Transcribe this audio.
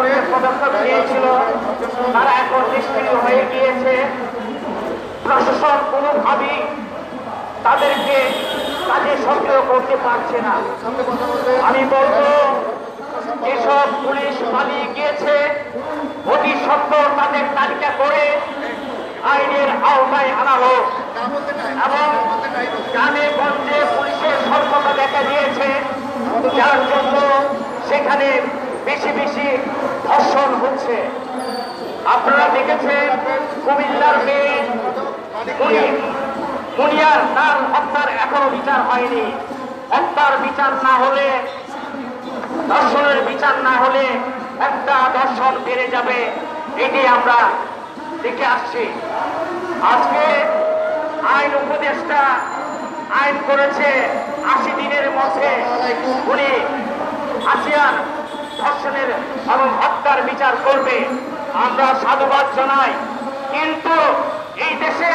করতে পদক্ষেপ নিয়েছিল। তারা এখন নিষ্ক্রিয় হয়ে গিয়েছে। প্রশাসন কোনোভাবেই তাদেরকে কাজে সক্রিয় করতে পারছে না। আমি বলব, যেসব পুলিশ পালিয়ে গিয়েছে অতি সত্তর তাদের তালিকা করে আইনের আওতায় আনা হোক। এবং গ্রামে গঞ্জে পুলিশের স্বল্পতা দেখা দিয়েছে। যার জন্য সেখানে বেশি বেশি ধর্ষণ হচ্ছে। আপনারা দেখেছেন কুমিল্লার মেয়ে মুনিয়ার তার হত্যার এখনও বিচার হয়নি। হত্যার বিচার না হলে দর্শনের বিচার না হলে একটা দর্শন বেড়ে যাবে এটি আমরা দেখে আসছি। আজকে আইন উপদেষ্টা আইন করেছে আশি দিনের মধ্যে। উনি ধর্ষণের এবং হত্যার বিচার করবে। আমরা সাধুবাদ জানাই। কিন্তু এই দেশে